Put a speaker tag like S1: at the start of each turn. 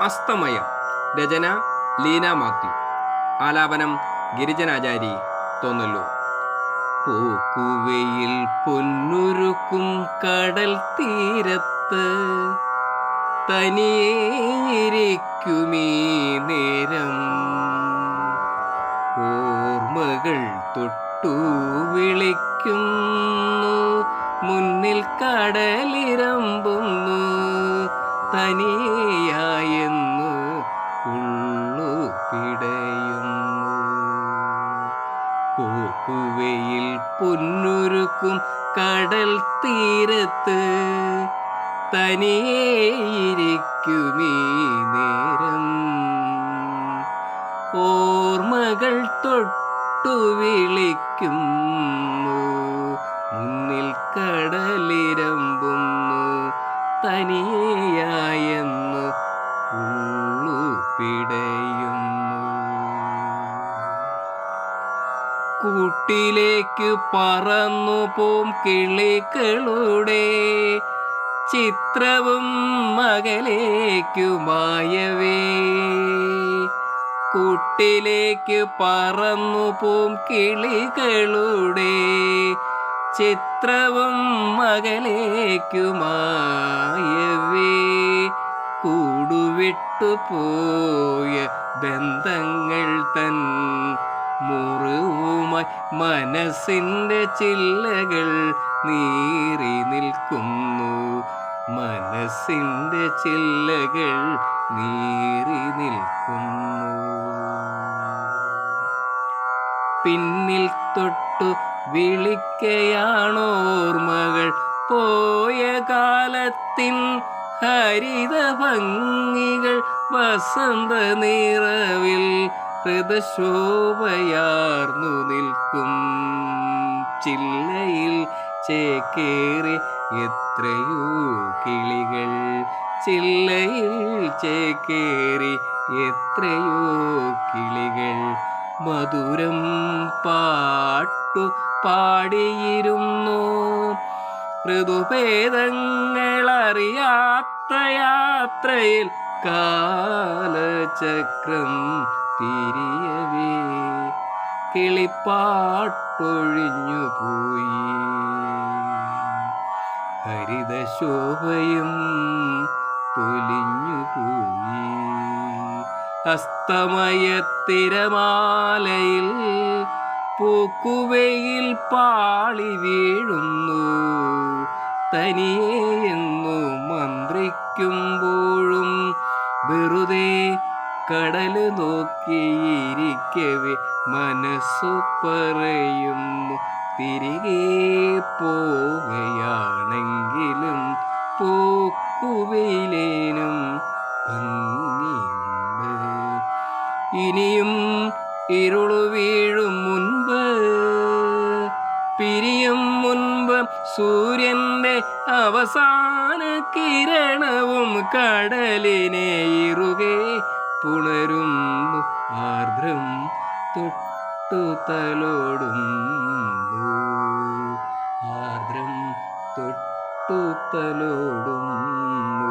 S1: അസ്തമയം. രചന ലീന മാത്യു. ആലാപനം ഗിരിജനാചാരി തോന്നല്ലു പൂക്കുവയിൽ പൊന്നുരുക്കും കടൽ തീരത്ത്. തനിയേരിക്കുമീ നേരം. ഓർമ്മകൾ തൊട്ടു വിളിക്കുന്നു. മുന്നിൽ കടലിരമ്പുന്നു. തനിയായെന്ന് പൂക്കുവയിൽ പൊന്നുരുക്കും കടൽ തീരത്ത്. തനിയേയിരിക്കുമീ നേരം. ഓർമ്മകൾ തൊട്ടു വിളിക്കുന്നു. മുന്നിൽ കടലിരമ്പുന്നു. തനിയായെന്ന് കൂട്ടിലേക്ക് പറന്നു പോം കിളികളുടെ ചിത്രവും മകലേക്കു മായവേ. കൂട്ടിലേക്ക് പറന്നു പോം കിളികളുടെ ചിത്രവും മകലേക്കുമായവേ കൂടുവിട്ടു പോയ ചില്ലകൾ നീറി നിൽക്കുന്നു. മനസ്സിന്റെ ചില്ലകൾ നീറി നിൽക്കുന്നു. പിന്നിൽ തൊട്ടു വിളിക്കയാണോർമ്മകൾ. പോയ കാലത്തിൻ ഹരിത ഭംഗികൾ വസന്ത നിറവിൽ ഹൃദശോഭയാർന്നു നിൽക്കും. ചില്ലയിൽ ചേക്കേറി എത്രയോ കിളികൾ. ചില്ലയിൽ ചേക്കേറി എത്രയോ കിളികൾ. മധുരം പാട്ടു പാടിയിരുന്നു. ഋതുഭേദങ്ങളറിയാത്ത യാത്രയിൽ കാലചക്രം തിരിയവേ. കിളിപ്പാട്ടൊഴിഞ്ഞു പോയി. ഹരിതശോഭയും പൊലിഞ്ഞു പോയി. അസ്തമയത്തിരമാലയിൽ പൂക്കുവയിൽ പാളി വീഴുന്നു. തനിയെന്നു വെറുതെ കടൽ നോക്കിയിരിക്കവേ മനസ്സു പറയുന്നു തിരികെ പോവുകയാണെങ്കിലും പൂക്കുവയിലേനും ഭംഗിയുണ്ട്. ഇനിയും ഇരുളു വീഴും മുൻപ് പിരിയും മുൻപ് സൂര്യന്റെ അവസാന കിരണവും കടലിനെ ഇറുകെ പുണരുന്നു ആർദ്രം തൊട്ടു തലോടുന്നു ആർദ്രം തൊട്ടു തലോടുന്നു